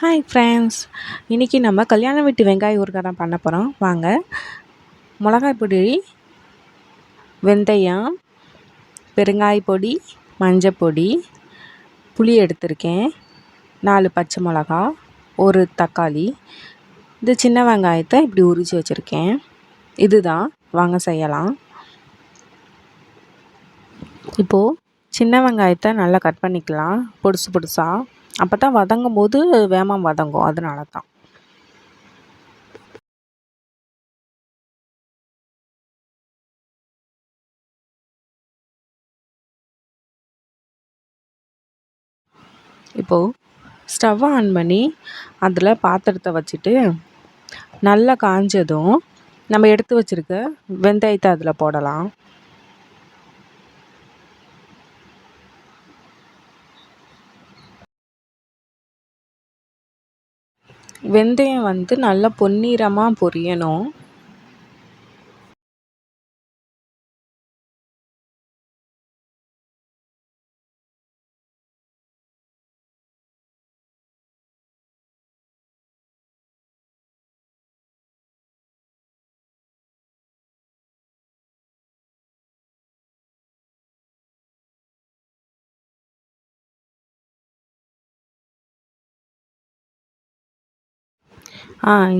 Hi friends இன்றைக்கி நம்ம கல்யாண வீட்டு வெங்காய ஊறுகாய் தான் பண்ண போகிறோம் வாங்க. மிளகாய் பொடி வெந்தயம் பெருங்காய பொடி மஞ்சள் பொடி புளி எடுத்திருக்கேன். நாலு பச்சை மிளகா ஒரு தக்காளி. இது சின்ன வெங்காயத்தை இப்படி உரித்து வச்சுருக்கேன். இதுதான். வாங்க செய்யலாம். இப்போது சின்ன வெங்காயத்தை நல்லா கட் பண்ணிக்கலாம். பொடுசு பொடுசாக அப்போ தான் வதங்கும் போது வேகமாக வதங்கும். அதனால தான் இப்போது ஸ்டவ்வை ஆன் பண்ணி அதில் பாத்திரத்தை வச்சுட்டு நல்லா காஞ்சதும் நம்ம எடுத்து வச்சுருக்க வெந்தயத்தை அதில் போடலாம். வெந்தயம் வந்து நல்லா பொன்னிறமாக பொரியணும்.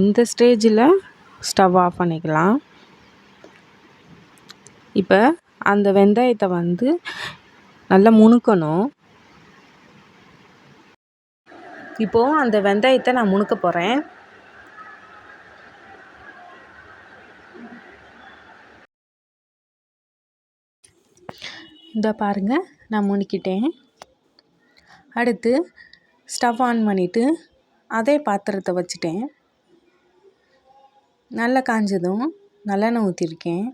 இந்த ஸ்டேஜில் ஸ்டவ் ஆஃப் பண்ணிக்கலாம். இப்போ அந்த வெந்தயத்தை வந்து நல்லா முணுக்கணும். இப்போது அந்த வெந்தயத்தை நான் முணுக்க போகிறேன் இந்த பாருங்கள் நான் முணுக்கிட்டேன். அடுத்து ஸ்டவ் ஆன் பண்ணிவிட்டு அதே பாத்திரத்தை வச்சுட்டேன். நல்லா காஞ்சதும் நல்லெண்ணெய் ஊற்றிருக்கேன்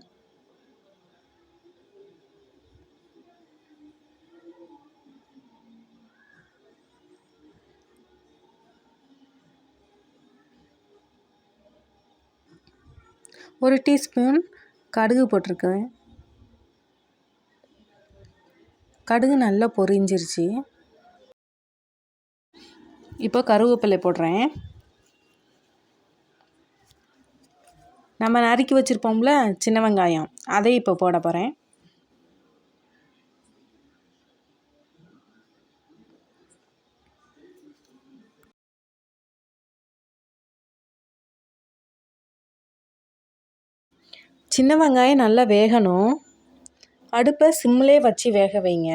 ஒரு டீஸ்பூன் கடுகு போட்டிருக்கேன். கடுகு நல்லா பொரிஞ்சிருச்சு. இப்போ கருவேப்பிலை போடுறேன். நம்ம நறுக்கி வச்சுருப்போம்ல சின்ன வெங்காயம். அதை இப்போ போட போகிறேன் சின்ன வெங்காயம் நல்லா வேகணும். அடுப்பை சிம்மிலே வச்சு வேக வைங்க.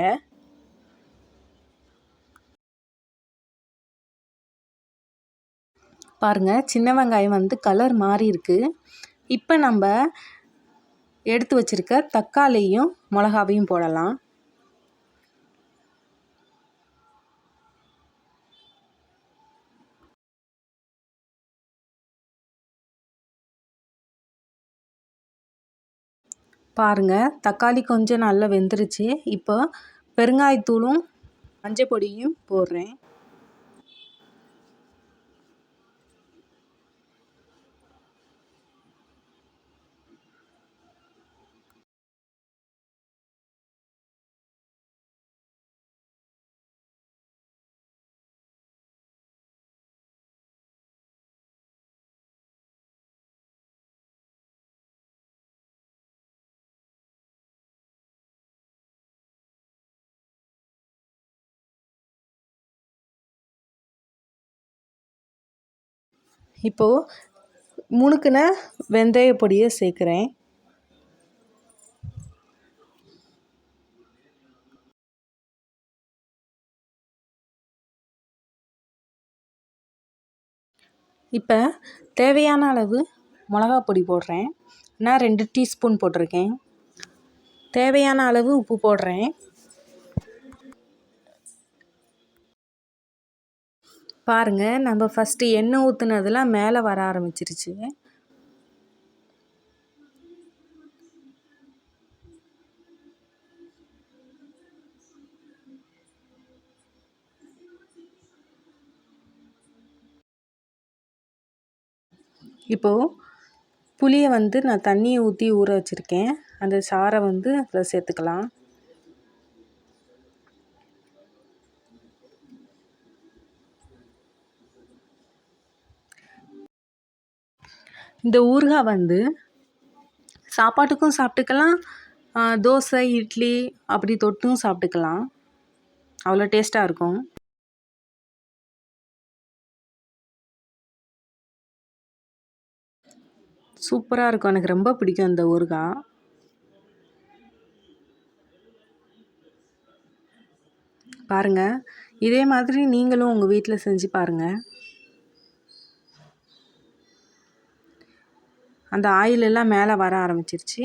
பாருங்கள் சின்ன வெங்காயம் வந்து கலர் மாறி இருக்குது இப்போ நம்ம எடுத்து வச்சுருக்க தக்காளியும் மிளகாவையும் போடலாம். பாருங்கள் தக்காளி கொஞ்சம் நல்லா வெந்துருச்சு. இப்போ பெருங்காயத்தூளும் மஞ்சள் பொடியும் போடுறேன். இப்போது முணுக்குன வெந்தய பொடியை சேர்க்குறேன் இப்போ தேவையான அளவு மிளகா பொடி போடுறேன். நான் ரெண்டு டீஸ்பூன் போட்டிருக்கேன். தேவையான அளவு உப்பு போடுறேன். பாருங்கள் நம்ம ஃபஸ்ட்டு எண்ணெய் ஊற்றுனதுலாம் மேலே வர ஆரம்பிச்சிருச்சு. இப்போது புளியை வந்து நான் தண்ணியை ஊற்றி ஊற வச்சுருக்கேன். அந்த சாறை வந்து அதில் சேர்த்துக்கலாம். இந்த ஊறுகாய் வந்து சாப்பாட்டுக்கும் சாப்பிட்டுக்கலாம். தோசை இட்லி அப்படி தொட்டும் சாப்பிட்டுக்கலாம். அவ்வளோ டேஸ்ட்டாக இருக்கும். சூப்பராக இருக்கும். எனக்கு ரொம்ப பிடிக்கும் இந்த ஊறுகாய். பாருங்கள் இதே மாதிரி நீங்களும் உங்கள் வீட்டில் செஞ்சு பாருங்கள் அந்த ஆயில் எல்லாம் மேலே வர ஆரம்பிச்சிருச்சு.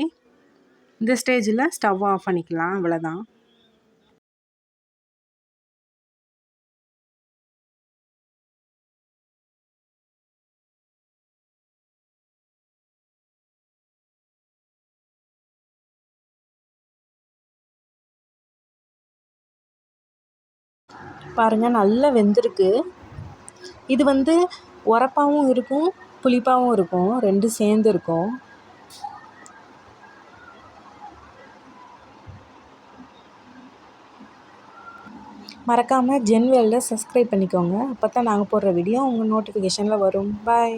இந்த ஸ்டேஜில் ஸ்டவ் ஆஃப் பண்ணிக்கலாம் அவ்வளோதான் பாருங்கள் நல்லா வெந்திருக்கு. இது வந்து உரப்பாகவும் இருக்கும் புளிப்பாகவும் இருக்கும் ரெண்டும் சேர்ந்து இருக்கும். மறக்காமல் ஜென்வேலில் சப்ஸ்கிரைப் பண்ணிக்கோங்க. அப்போ தான் நாங்கள் போடுற வீடியோ உங்கள் நோட்டிஃபிகேஷனில் வரும். பாய்